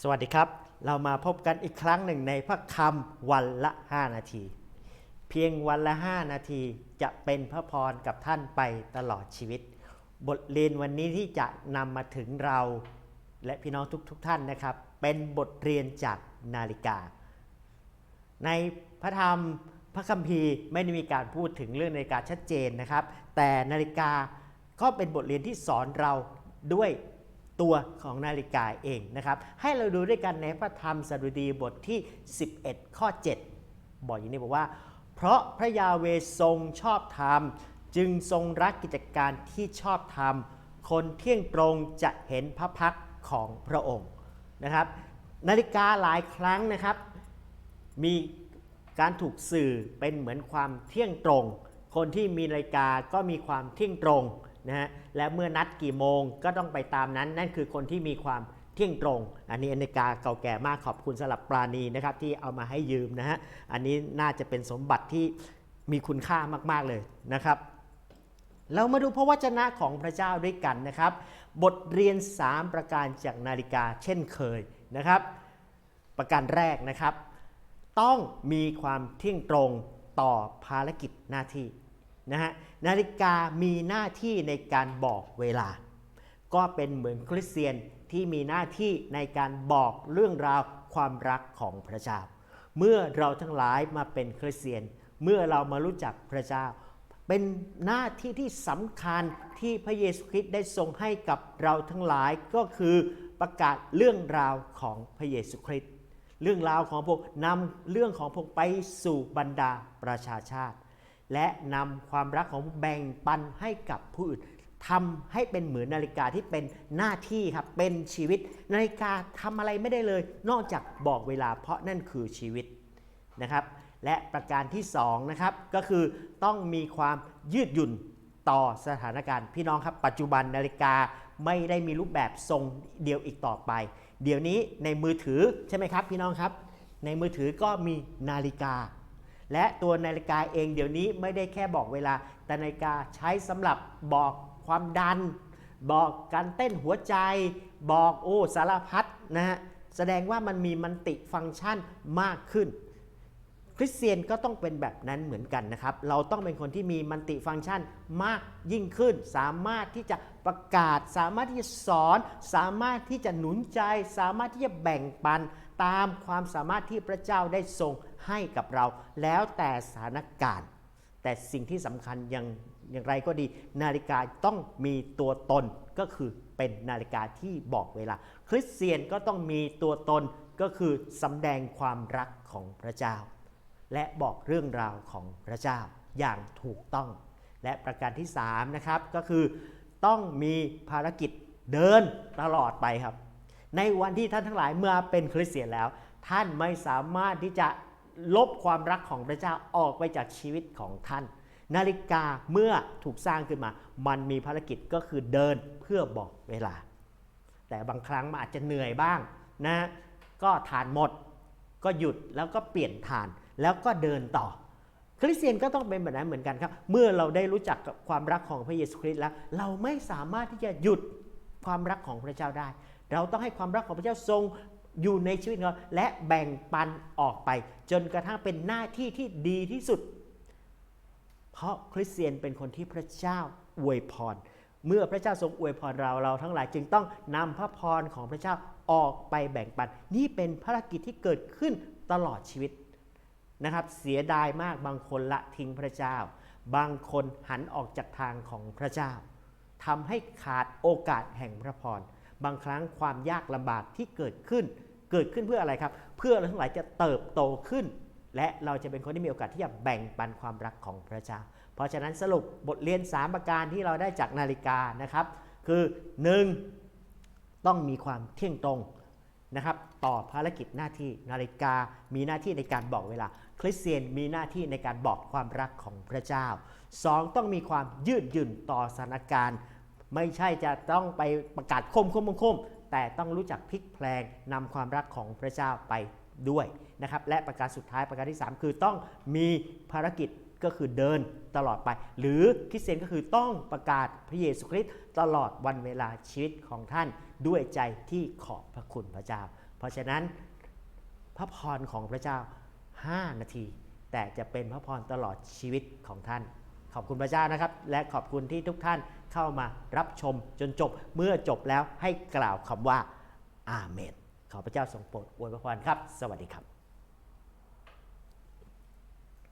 สวัสดีครับ เรามาพบกันอีกครั้งหนึ่งในพระคำวันละ 5 นาที เพียงวันละ 5 นาทีจะเป็นพระพรกับท่านไปตลอดชีวิต บทเรียนวันนี้ที่จะนำมาถึงเรา และพี่น้องทุกๆทท่านนะครับ เป็นบทเรียนจากนาฬิกา ในพระธรรมพระคัมภีร์ไม่ได้มีการพูดถึงเรื่องนาฬิกาชัดเจนนะครับ แต่นาฬิกาก็เป็นบทเรียนที่สอนเราด้วย ตัวของนาฬิกาเองนะครับ ให้เราดูด้วยกันในพระธรรมสดุดีบทที่ 11 ข้อ 7 บอกอย่างนี้บอกว่า เพราะพระยาเวทรงชอบธรรม จึงทรงรักกิจการที่ชอบธรรม คนเที่ยงตรงจะเห็นพระพักของพระองค์นะครับ นาฬิกาหลายครั้งนะครับ มีการถูกสื่อเป็นเหมือนความเที่ยงตรง คนที่มีนาฬิกาก็มีความเที่ยงตรง นะฮะและเมื่อนัดกี่โมงก็ต้องไปตามนั้น นั่นคือคนที่มีความเที่ยงตรง อันนี้นาฬิกาเก่าแก่มากขอบคุณสำหรับปราณีนะครับที่เอามาให้ยืมนะฮะอันนี้น่าจะเป็นสมบัติที่มีคุณค่ามากๆเลยนะครับ เรามาดูพระวจนะของพระเจ้าด้วยกันนะครับ บทเรียน 3 ประการจากนาฬิกาเช่นเคยนะครับ ประการแรกนะครับ ต้องมีความเที่ยงตรงต่อภารกิจหน้าที่ นะฮะนาฬิกามีหน้าที่ในการบอกเวลา ก็เป็นเหมือนคริสเตียนที่มีหน้าที่ในการบอกเรื่องราวความรักของพระเจ้า เมื่อเราทั้งหลายมาเป็นคริสเตียน เมื่อเรามารู้จักพระเจ้า เป็นหน้าที่ที่สำคัญที่พระเยซูคริสต์ได้ทรงให้กับเราทั้งหลายก็คือประกาศเรื่องราวของพระเยซูคริสต์เรื่องราวของพวกนำเรื่องของพวกไปสู่บรรดาประชาชาติ และนำความรักของแบ่งปันให้กับผู้อื่นทำให้เป็นเหมือนนาฬิกาที่เป็นหน้าที่ครับเป็นชีวิต นาฬิกาทำอะไรไม่ได้เลย นอกจากบอกเวลาเพราะนั่นคือชีวิตนะครับและประการที่2นะครับก็คือต้องมีความยืดหยุ่นต่อสถานการณ์ พี่น้องครับ ปัจจุบันนาฬิกาไม่ได้มีรูปแบบทรงเดียวอีกต่อไป เดี๋ยวนี้ในมือถือใช่ไหมครับพี่น้องครับ ในมือถือก็มีนาฬิกา และตัวนาฬิกาเองเดี๋ยวนี้ไม่ได้แค่บอกเวลา แต่นาฬิกาใช้สำหรับบอกความดัน บอกการเต้นหัวใจ บอกโอ้สารพัดนะฮะแสดงว่ามันมีมันติฟังก์ชันมากขึ้น คริสเตียนก็ต้องเป็นแบบนั้นเหมือนกันนะครับ เราต้องเป็นคนที่มีมันติฟังก์ชันมากยิ่งขึ้น สามารถที่จะประกาศ สามารถที่จะสอน สามารถที่จะหนุนใจ สามารถที่จะแบ่งปันตามความสามารถที่พระเจ้าได้ทรงให้กับเรา แล้วแต่สถานการณ์ แต่สิ่งที่สำคัญอย่างอย่างไรก็ดี นาฬิกาต้องมีตัวตนก็คือเป็นนาฬิกาที่บอกเวลา คริสเตียนก็ต้องมีตัวตนก็คือสำแดงความรักของพระเจ้า และบอกเรื่องราวของพระเจ้าอย่างถูกต้อง และประการที่3นะครับก็คือต้องมีภารกิจเดินตลอดไปครับ ในวันที่ท่านทั้งหลายเมื่อเป็นคริสเตียนแล้ว ท่านไม่สามารถที่จะลบความรักของพระเจ้าออกไปจากชีวิตของท่าน นาฬิกาเมื่อถูกสร้างขึ้นมา มันมีภารกิจก็คือเดินเพื่อบอกเวลา แต่บางครั้งมันอาจจะเหนื่อยบ้างนะก็ฐานหมด ก็หยุดแล้วก็เปลี่ยนฐาน แล้วก็เดินต่อ คริสเตียนก็ต้องเป็นแบบนั้นเหมือนกันครับ เมื่อเราได้รู้จักกับความรักของพระเยซูคริสต์แล้ว เราไม่สามารถที่จะหยุดความรักของพระเจ้าได้ เราต้องให้ความรักของพระเจ้าทรงอยู่ในชีวิตเราและแบ่งปันออกไป จนกระทั่งเป็นหน้าที่ที่ดีที่สุด เพราะคริสเตียนเป็นคนที่พระเจ้าอวยพร เมื่อพระเจ้าทรงอวยพรเราเราทั้งหลายจึงต้องนำพระพรของพระเจ้าออกไปแบ่งปัน นี่เป็นภารกิจที่เกิดขึ้นตลอดชีวิต นะครับ เสียดายมากบางคนละทิ้งพระเจ้า บางคนหันออกจากทางของพระเจ้าทำให้ขาดโอกาสแห่งพระพรบางครั้งความยากลำบากที่เกิดขึ้น เกิดขึ้นเพื่ออะไรครับ เพื่อเราทั้งหลายจะเติบโตขึ้น และเราจะเป็นคนที่มีโอกาสที่จะแบ่งปันความรักของพระเจ้า เพราะฉะนั้นสรุปบทเรียน 3 ประการที่เราได้จากนาฬิกานะครับ คือ 1. ต้องมีความเที่ยงตรง นะครับต่อภารกิจหน้าที่นาฬิกามีหน้าที่ในการบอกเวลา คริสเตียนมีหน้าที่ในการบอกความรักของพระเจ้า 2. ต้องมีความยืดหยุ่นต่อสถานการณ์ ไม่ใช่จะต้องไปประกาศคมคมคมแต่ต้องรู้จักพลิกแพลงนำความรักของพระเจ้าไปด้วยนะครับและประการสุดท้ายประการที่ 3 คือต้องมีภารกิจ ก็คือเดินตลอดไป หรือคริสเตียนก็คือต้องประกาศพระเยซูคริสต์ตลอดวันเวลาชีวิตของท่านด้วยใจที่ขอบพระคุณพระเจ้า เพราะฉะนั้นพระพรของพระเจ้า 5 นาที แต่จะเป็นพระพรตลอดชีวิตของท่าน ขอบคุณพระเจ้านะครับ และขอบคุณที่ทุกท่านเข้ามารับชมจนจบเมื่อจบแล้วให้กล่าวคำว่าอาเมนขอพระเจ้าทรงโปรดอวยพรครับ สวัสดีครับ